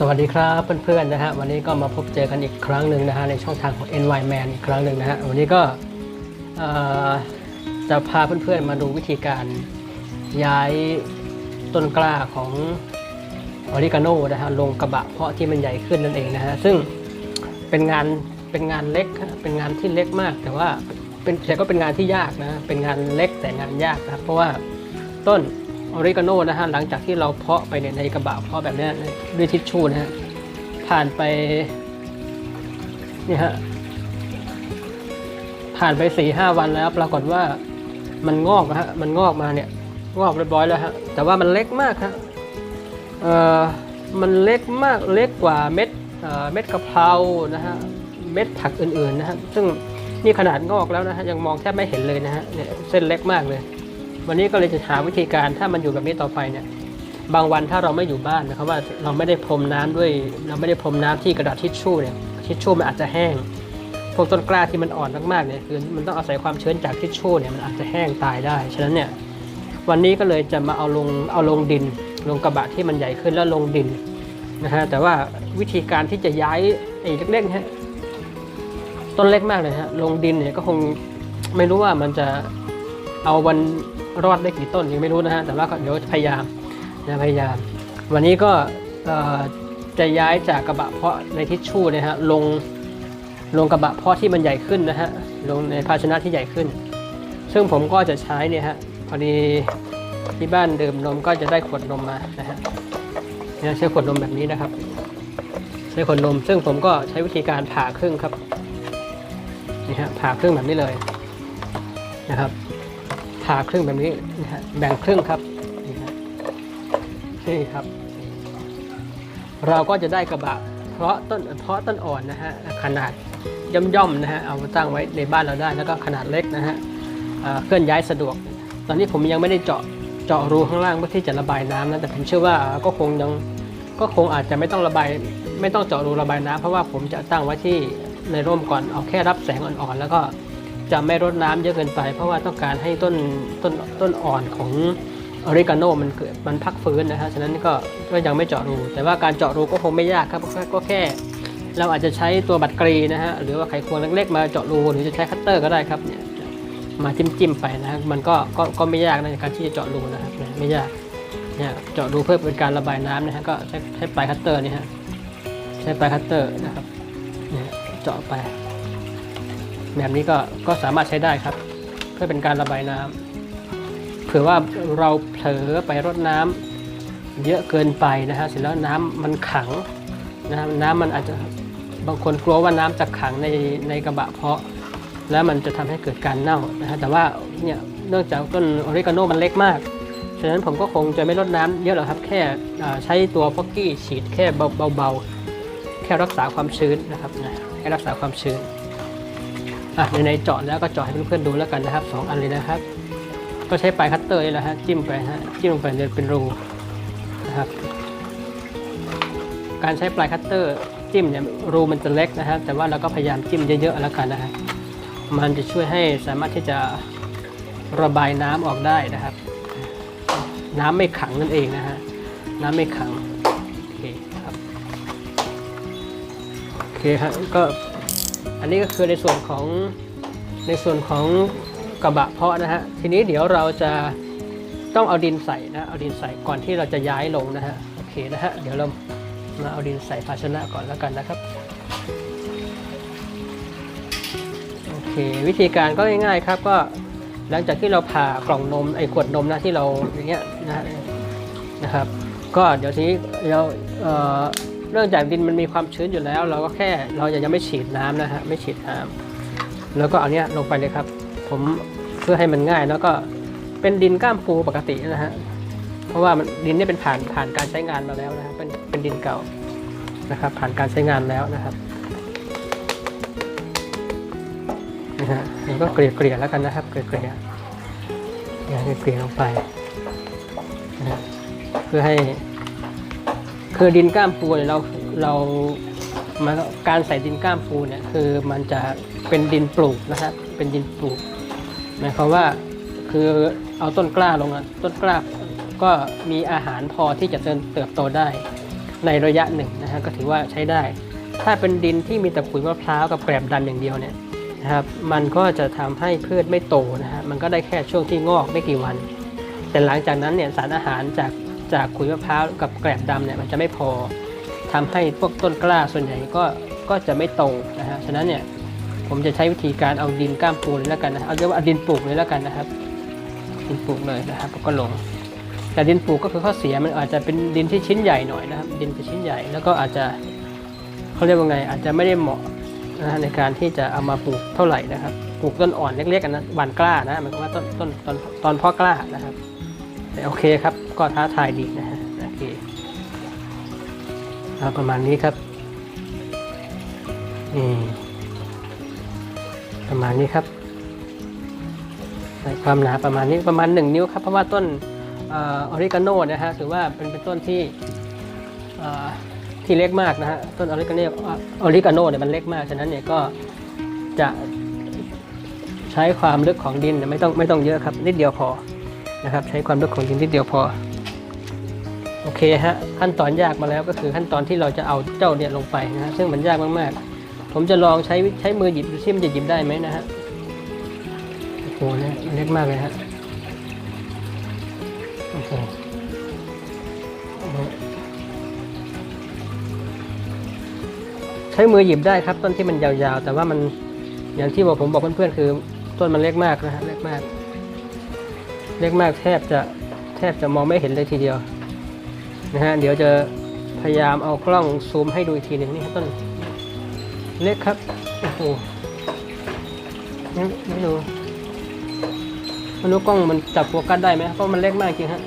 สวัสดีครับเพื่อนๆนะฮะวันนี้ก็มาพบเจอกันอีกครั้งหนึ่งนะฮะในช่องทางของ NY Man อีกครั้งหนึ่งนะฮะวันนี้ก็จะพาเพื่อนๆมาดูวิธีการย้ายต้นกล้าของออริกาโนนะฮะลงกระบะเพาะที่มันใหญ่ขึ้นนั่นเองนะฮะซึ่งเป็นงานเป็นงานเล็กเป็นงานที่เล็กมาก แต่ว่าเป็นแต่ก็เป็นงานที่ยากนะเป็นงานเล็กแต่งานยากนะครับเพราะว่าต้น ออริกาโนนะฮะหลังจากที่เราเพาะไปเนี่ยในกระบะเพาะแบบนี้ด้วยทิชชู่นะฮะผ่านไปนี่ฮะผ่านไปสี่ห้าวันแล้ว ปรากฏว่ามันงอกนะฮะมันงอกมาเนี่ยงอกเรียบร้อยแล้วฮะแต่ว่ามันเล็กมากฮะเอ่อมันเล็กมากเล็กกว่าเม็ดเอ่อเม็ดกะเพรานะฮะเม็ดผักอื่นๆนะฮะซึ่งนี่ขนาดงอกแล้วนะฮะยังมองแทบไม่เห็นเลยนะฮะเนี่ยเส้นเล็กมากเลย วันนี้ก็เลยจะหาวิธีการถ้ามันอยู่แบบนี้ต่อไปเนี่ยบางวันถ้าเราไม่อยู่บ้านนะครับว่าเราไม่ได้พรมน้ำด้วย เราไม่ได้พรมน้ำที่กระดาษทิชชู่เนี่ยทิชชู่มันอาจจะแห้ง พวกต้นกล้าที่มันอ่อนมากๆเนี่ยคือมันต้องอาศัยความชื้นจากทิชชู่เนี่ยมันอาจจะแห้งตายได้ฉะนั้นเนี่ยวันนี้ก็เลยจะมาเอาลงเอาลงดิน ลงกระบะที่มันใหญ่ขึ้นแล้วลงดินนะฮะแต่ว่าวิธีการที่จะย้ายไอ้เล็กๆเนี่ยต้นเล็กมากเลยฮะลงดินเนี่ยก็คงไม่รู้ว่ามันจะเอาวัน รอดได้กี่ต้นยังไม่รู้นะฮะแต่ว่าเดี๋ยวพยายามนะพยายาม วันนี้ก็จะย้ายจากกระบะเพาะในทิชชู่เนะฮะลงลงกระบะเพาะที่มันใหญ่ขึ้นนะฮะลงในภาชนะที่ใหญ่ขึ้น ซึ่งผมก็จะใช้เนี่ยฮะพอดีที่บ้านดื่มนมก็จะได้ขวดนมมานะฮะเนี่ยใช้ขวดนมแบบนี้นะครับ ใช้ขวดนม ซึ่งผมก็ใช้วิธีการผ่าครึ่งครับนี่ฮะผ่าครึ่งแบบนี้เลยนะครับ ผ่าครึ่งแบบนี้นะฮะแบ่งครึ่งครับนี่ฮะนี่ครับ เราก็จะได้กระบะเพราะต้นเพราะต้นอ่อนนะฮะขนาดย่อมๆนะฮะเอามาตั้งไว้ในบ้านเราได้แล้วก็ขนาดเล็กนะฮะเอ่อเคลื่อนย้ายสะดวก ตอนนี้ผมยังไม่ได้เจาะเจาะรูข้างล่างเพื่อที่จะระบายน้ำนะแต่ผมเชื่อว่าก็คงยังก็คงอาจจะไม่ต้องระบายไม่ต้องเจาะรูระบายน้ำเพราะว่าผมจะตั้งไว้ที่ในร่มก่อนเอาแค่รับแสงอ่อนๆแล้วก็ จะไม่รดน้ำเยอะเกินไป เพราะว่าต้องการให้ต้นต้นต้นอ่อนของออริกาโนมันเกิดมันพักฟื้นนะฮะฉะนั้นก็ก็ยังไม่เจาะรู แต่ว่าการเจาะรูก็คงไม่ยากครับก็แค่ เราอาจจะใช้ตัวบัตรกรีนะฮะหรือว่าไขควงเล็กๆมาเจาะรูหรือจะใช้คัตเตอร์ก็ได้ครับเนี่ยมาจิ้มๆไปนะฮะมันก็ก็ก็ไม่ยากในการที่จะเจาะรูนะครับไม่ยากเนี่ยเจาะรูเพื่อเป็นการระบายน้ำนะฮะก็ใช้ใช้ปลายคัตเตอร์นี่ฮะใช้ปลายคัตเตอร์นะครับเนี่ยเจาะไป แบบนี้ก็ก็สามารถใช้ได้ครับ เพื่อเป็นการระบายน้ำเผื่อว่าเราเผลอไปรดน้ำเยอะเกินไปนะฮะเสร็จแล้วน้ำมันขังนะน้ำมันอาจจะบางคนกลัวว่าน้ำจะขังในในกระบะเพาะ แล้วมันจะทำให้เกิดการเน่านะฮะแต่ว่าเนี่ยเนื่องจากต้นออริกาโนมันเล็กมากฉะนั้นผมก็คงจะไม่รดน้ำเยอะหรอกครับแค่ใช้ตัวฟอกกี้ฉีดแค่เบาๆแค่รักษาความชื้นนะครับนะแค่รักษาความชื้น อะในเจาะแล้วก็เจาะให้เพื่อนๆดูแล้วกันนะครับสองอันเลยนะครับ ก็ใช้ปลายคัตเตอร์นี่แหละฮะจิ้มไปฮะจิ้มลงไปเลยเป็นรูนะครับ การใช้ปลายคัตเตอร์จิ้มเนี่ยรูมันจะเล็กนะฮะแต่ว่าเราก็พยายามจิ้มเยอะๆแล้วกันนะฮะมันจะช่วยให้สามารถที่จะระบายน้ำออกได้นะครับ น้ำไม่ขังนั่นเองนะฮะน้ำไม่ขังโอเคครับโอเคฮะก็ อันนี้ก็คือในส่วนของในส่วนของกระบะเพาะนะฮะ ทีนี้เดี๋ยวเราจะต้องเอาดินใส่นะ เอาดินใส่ก่อนที่เราจะย้ายลงนะฮะ โอเคนะฮะ เดี๋ยวเรามาเอาดินใส่ภาชนะก่อนแล้วกันนะครับ โอเค วิธีการก็ง่ายๆครับก็หลังจากที่เราผ่ากล่องนมไอ้ขวดนมนะที่เราอย่างเงี้ยนะฮะนะครับ ก็เดี๋ยวทีนี้เราเอ่อ เนื่องจากดินมันมีความชื้นอยู่แล้ว เราก็แค่เราจะยังไม่ฉีดน้ำนะฮะไม่ฉีดน้ำแล้วก็เอาเนี้ยลงไปเลยครับ ผมเพื่อให้มันง่ายแล้วก็เป็นดินก้ามปูปกตินะฮะเพราะว่ามันดินเนี่ยเป็นผ่านผ่านการใช้งานมาแล้วนะครับเป็นเป็นดินเก่านะครับ ผ่านการใช้งานแล้วนะครับนะฮะนี่ก็เกลี่ยเกลี่ยแล้วกันนะครับ เกลี่ยเกลี่ยเนี่ยเกลี่ยลงไปนะฮะเพื่อให้ คือดินก้ามปูเนี่ยเราเรามาการใส่ดินก้ามปูเนี่ยคือมันจะเป็นดินปลูกนะครับเป็นดินปลูกหมายความว่าคือเอาต้นกล้าลงอะต้นกล้าก็มีอาหารพอที่จะเจริญเติบโตได้ในระยะหนึ่งนะฮะก็ถือว่าใช้ได้ ถ้าเป็นดินที่มีแต่ปุ๋ยมะพร้าวกับแกลบดำอย่างเดียวเนี่ยนะครับมันก็จะทำให้พืชไม่โตนะฮะมันก็ได้แค่ช่วงที่งอกไม่กี่วัน แต่หลังจากนั้นเนี่ยสารอาหารจาก จากขุยมะพร้าวกับแกลบดำเนี่ยมันจะไม่พอทำให้พวกต้นกล้าส่วนใหญ่ก็ก็จะไม่โตนะฮะฉะนั้นเนี่ยผมจะใช้วิธีการเอาดินก้ามปูเลยแล้วกันนะเอาเรียกว่าดินปลูกเลยแล้วกันนะครับ ดินปลูกเลยนะครับก็ลง แต่ดินปลูกก็คือข้อเสียมันอาจจะเป็นดินที่ชิ้นใหญ่หน่อยนะครับ ดินเป็นชิ้นใหญ่แล้วก็อาจจะเขาเรียกว่าไง อาจจะไม่ได้เหมาะนะฮะในการที่จะเอามาปลูกเท่าไหร่นะครับปลูกต้นอ่อนเล็กๆกันนะหวานกล้านะหมายความว่าต้นต้นตอนตอนพาะกล้านะครับ แต่โอเคครับก็ท้าทายดีนะฮะโอเคเอาประมาณนี้ครับนี่ประมาณนี้ครับใส่ความหนาประมาณนี้ประมาณ 1 นิ้วครับ เพราะว่าต้นออริกาโนนะฮะถือว่าเป็นเป็นต้นที่ที่เล็กมากนะฮะต้นออริกาโนออริกาโนเนี่ยมันเล็กมากฉะนั้นเนี่ยก็จะใช้ความลึกของดินไม่ต้องไม่ต้องเยอะครับ นิดเดียวพอ นะครับ ใช้ความลึกของดินนิดเดียวพอ โอเคฮะขั้นตอนยากมาแล้วก็คือขั้นตอนที่เราจะเอาเจ้าเนี่ยลงไปนะฮะซึ่งมันยากมากๆ ผมจะลองใช้ใช้มือหยิบดูซิมันจะหยิบได้ไหมนะฮะโอ้โหเนี่ยเล็กมากเลยฮะโอ้โหใช้มือหยิบได้ครับต้นที่มันยาวๆ แต่ว่ามันอย่างที่บอกผมบอกเพื่อนๆคือต้นมันเล็กมากนะฮะเล็กมาก เล็กมากแทบจะแทบจะมองไม่เห็นเลยทีเดียวนะฮะเดี๋ยวจะพยายามเอากล้องซูมให้ดูอีกทีหนึ่งนี่ครับต้นเล็กครับโอ้โหนี่ไม่ดูไมันรู้กล้องมันจับโฟกัสได้ไหมเพราะมันเล็กมากจริงฮะ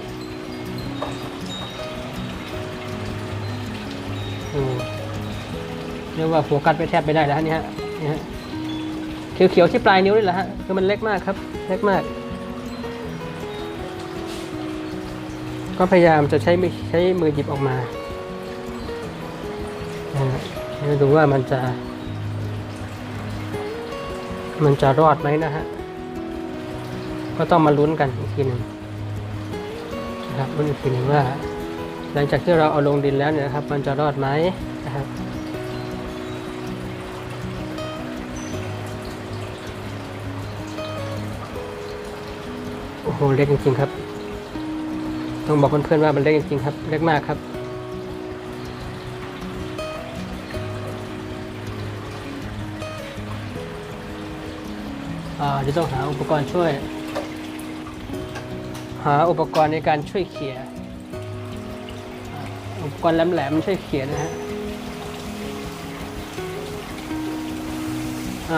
อืมเรียกว่าโฟกัสไปแทบไม่ได้แล้วนี่ฮะนี่ฮะเขียวๆที่ปลายนิ้วนี่แหละฮะคือมันเล็กมากครับ เล็กมาก ก็พยายามจะใช้ใช้มือหยิบออกมานะฮะเดี๋ยวดูว่ามันจะ มันจะรอดไหมนะฮะ ก็ต้องมาลุ้นกันอีกทีหนึ่งนะครับลุ้นอีกทีหนึ่งว่า หลังจากที่เราเอาลงดินแล้วเนี่ยนะครับ มันจะรอดไหมนะครับโอ้โหเล็กจริงๆครับ ต้องบอกเพื่อนๆว่ามันเล็กจริงๆครับ เล็กมากครับเดี๋ยวต้องหาอุปกรณ์ช่วย หาอุปกรณ์ในการช่วยเขี่ยอุปกรณ์แหลมๆช่วยเขี่ยนะฮะ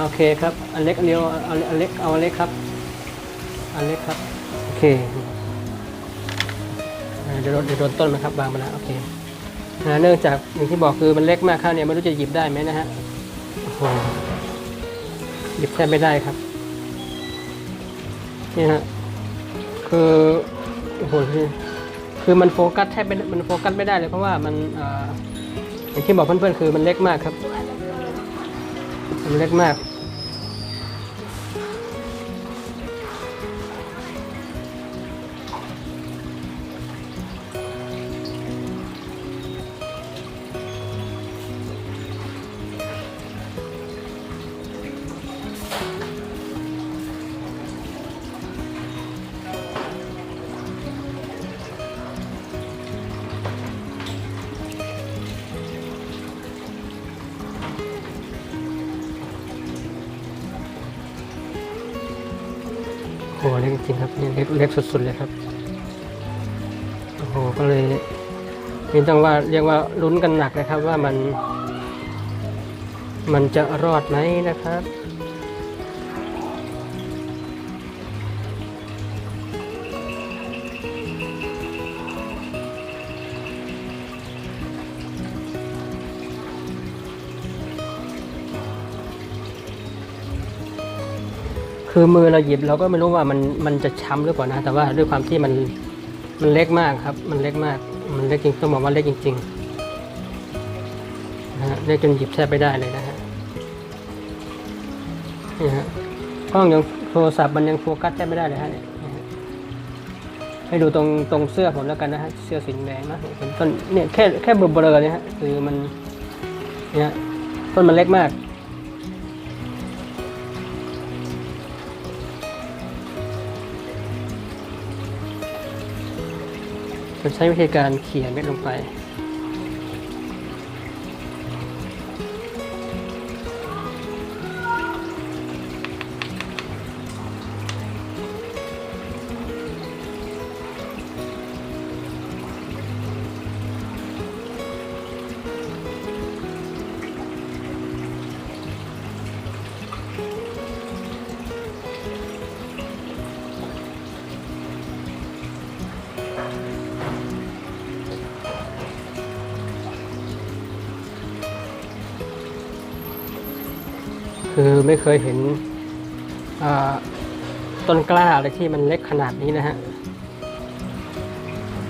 โอเคครับ อันเล็กอันเดียวอาอันเล็กเอาอันเล็กครับ อันเล็กครับ โอเค อ่าเดี๋ยวโดนโดนต้นมันครับบางมาแล้วโอเคอ่าเนื่องจากอย่างที่บอกคือมันเล็กมากครับเนี่ยไม่รู้จะหยิบได้ไหมนะฮะโอ้โหหยิบแทบไม่ได้ครับนี่ฮะคือโอ้โหคือคือมันโฟกัสแทบไม่มันโฟกัสไม่ได้เลยเพราะว่ามันอ่าอย่างที่บอกเพื่อนๆคือมันเล็กมากครับ มันเล็กมาก จริงครับนี่เล็กเล็กสุดๆเลยครับโอ้โหก็เลยนี่ต้องว่าเรียกว่าลุ้นกันหนักนะครับว่ามัน มันจะรอดไหมนะครับ คือมือเราหยิบเราก็ไม่รู้ว่ามันมันจะช้ำหรือเปล่านะ แต่ว่าด้วยความที่มันมันเล็กมากครับ มันเล็กมาก มันเล็กจริงต้องบอกว่าเล็กจริงๆนะฮะเล็กจนหยิบแทบไม่ได้เลยนะฮะนี่ฮะกล้องยังโทรศัพท์มันยังโฟกัสแทบไม่ได้เลยฮะเนี่ยให้ดูตรงตรงเสื้อผมแล้วกันนะฮะเสื้อสีแดงนะเห็นต้นเนี่ยแค่แค่เบลอๆเนี่ยฮะคือมันเนี่ยต้นมันเล็กมาก จะใช้วิธีการเขียนเม็ดลงไป คือไม่เคยเห็นต้นกล้าอะไรที่มันเล็กขนาดนี้นะฮะ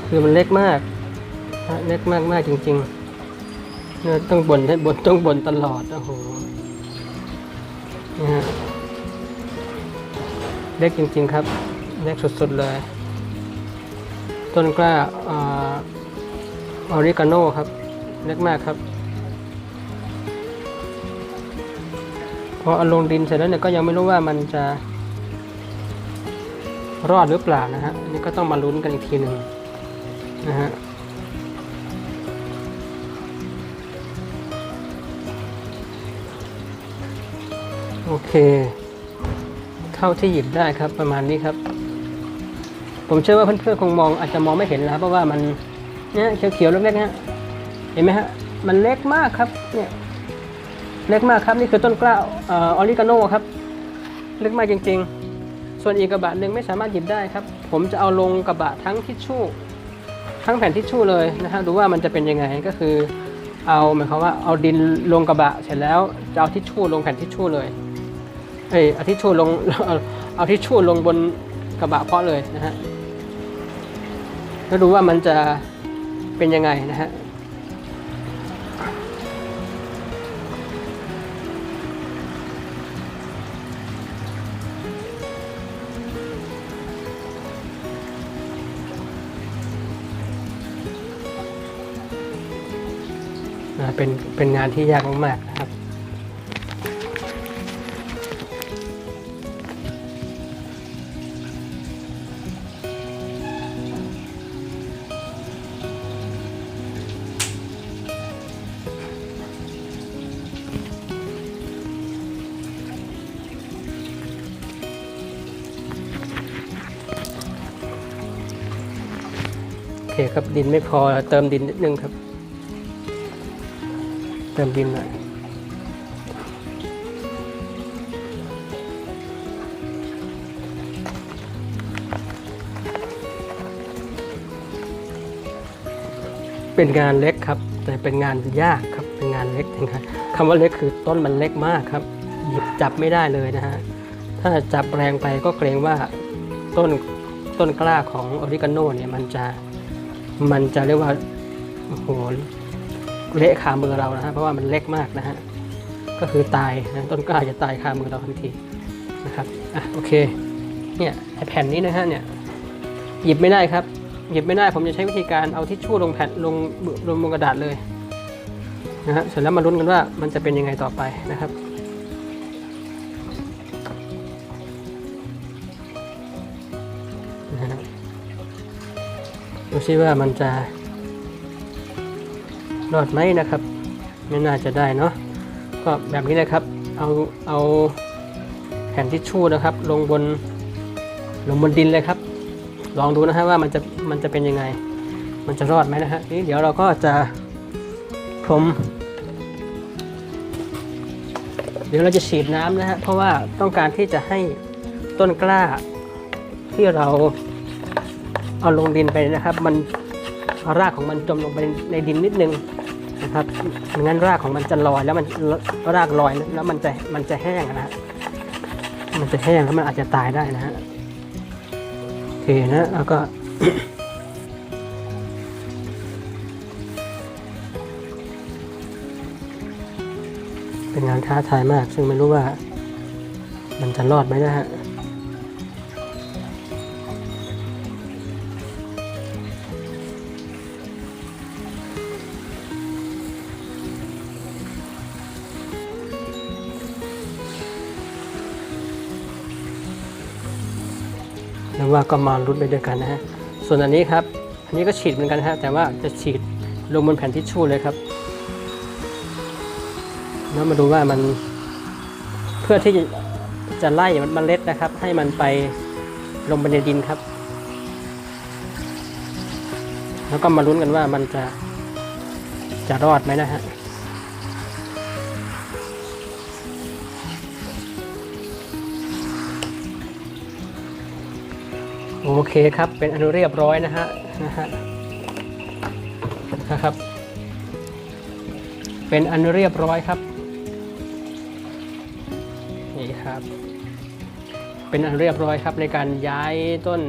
คือมันเล็กมาก เล็กมากมากจริงๆเนี่ยต้องบนให้บนต้องบนตลอด โอ้โหนี่ฮะเล็กจริง ๆ ครับ เล็กสุดๆเลย ต้นกล้าออริกาโนครับ เล็กมากครับ พอเอาลงดินเสร็จแล้วเนี่ยก็ยังไม่รู้ว่ามันจะ รอดหรือเปล่านะฮะนนี้ก็ต้องมาลุ้นกันอีกทีหนึ่งนะฮะโอเค เท่าที่หยิบได้ครับประมาณนี้ครับ ผมเชื่อว่าเพื่อนๆคงมองอาจจะมองไม่เห็นแล้วเพราะว่ามันเนี่ยเขียวๆเล็กๆเนี่ยเห็นไหมฮะมันเล็กมากครับเนี่ย เล็กมากครับนี่คือต้นกล้าออริกาโนครับเล็กมากจริง ๆ ส่วนอีกกระบะหนึ่งไม่สามารถหยิบได้ครับ ผมจะเอาลงกระบะทั้งทิชชู่ทั้งแผ่นทิชชู่เลยนะฮะดูว่ามันจะเป็นยังไงก็คือเอาหมายความว่าเอาดินลงกระบะเสร็จแล้วจะเอาทิชชู่ลงแผ่นทิชชู่เลยเอ้ยเอาทิชชู่ลงเอาทิชชู่ลงบนกระบะเพาะเลยนะฮะแล้วดูว่ามันจะเป็นยังไงนะฮะ เป็นเป็นงานที่ยากมากๆนะครับ โอเคครับดินไม่พอเติมดินนิดนึงครับ เติมดินหน่อยเป็นงานเล็กครับ แต่เป็นงานยากครับเป็นงานเล็กจริงครับคำว่าเล็กคือต้นมันเล็กมากครับหยิบจับไม่ได้เลยนะฮะถ้าจับแรงไปก็เกรงว่าต้นต้นกล้าของออริกาโนเนี่ยมันจะมันจะเรียกว่าโอ้โห เละคามือเรานะฮะเพราะว่ามันเล็กมากนะฮะก็คือตายนะต้นกล้าจะตายคามือเราทันทีนะครับอะโอเคเนี่ยไอแผ่นนี้นะฮะเนี่ยหยิบไม่ได้ครับ หยิบไม่ได้ผมจะใช้วิธีการเอาทิชชู่ลงแผ่นลงลงบนกระดาษเลยนะฮะเสร็จแล้วมาลุ้นกันว่ามันจะเป็นยังไงต่อไปนะครับนะฮะดูซิว่ามันจะ รอดไหมนะครับ ไม่น่าจะได้เนาะก็แบบนี้นะครับ เอาเอาแผ่นทิชชู่นะครับ ลงบนลงบนดินเลยครับ ลองดูนะฮะว่ามันจะมันจะเป็นยังไง มันจะรอดไหมนะฮะนี้เดี๋ยวเราก็จะพรมเดี๋ยวเราจะฉีดน้ำนะฮะเพราะว่าต้องการที่จะให้ต้นกล้าที่เราเอาลงดินไปนะครับ มันรากของมันจมลงไปในดินนิดนึง นะครับไม่งั้นรากของมันจะลอยแล้วมันรากลอยแล้วมันจะมันจะแห้งนะฮะมันจะแห้งแล้วมันอาจจะตายได้นะฮะโอเคนะแล้วก็เป็นงานท้าทายมาก ซึ่งไม่รู้ว่ามันจะรอดไหมนะฮะ แล้วว่าก็มาลุ้นไปด้วยกันนะฮะส่วนอันนี้ครับอันนี้ก็ฉีดเหมือนกันฮะแต่ว่าจะฉีดลงบนแผ่นทิชชู่เลยครับแล้วมาดูว่ามันเพื่อที่จะจะไล่มันเมล็ดนะครับ ให้มันไปลงไปในดินครับ แล้วก็มาลุ้นกันว่ามันจะจะรอดไหมนะฮะ โอเคครับ เป็นอันเรียบร้อยนะฮะนะฮะนะครับ เป็นอันเรียบร้อยครับ นี่ครับ เป็นอันเรียบร้อยครับในการย้ายต้น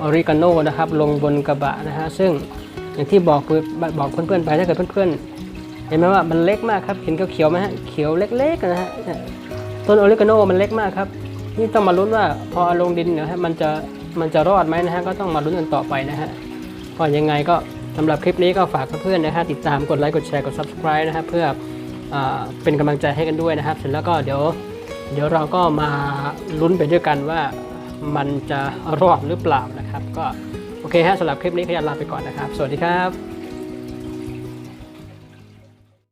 ออริกาโนนะครับ ลงบนกระบะนะฮะซึ่งอย่างที่บอกคือบอกเพื่อนๆไปถ้าเกิดเพื่อนๆเห็นไหมว่ามันเล็กมากครับเห็นเขียวไหมฮะเขียวเล็กๆนะฮะต้นออริกาโนมันเล็กมากครับนี่ต้องมาลุ้นว่าพอลงดินเนี่ยฮะมันจะ มันจะรอดไหมนะฮะก็ต้องมาลุ้นกันต่อไปนะฮะก็ยังไงก็สำหรับคลิปนี้ก็ฝากเพื่อนๆนะฮะติดตามกดไลค์กดแชร์กด subscribe นะฮะเพื่ออเป็นกำลังใจให้กันด้วยนะครับ เสร็จแล้วก็เดี๋ยวเดี๋ยวเราก็มาลุ้นไปด้วยกันว่ามันจะรอดหรือเปล่านะครับ ก็โอเคฮะสำหรับคลิปนี้ขยันลาไปก่อนนะครับ สวัสดีครับ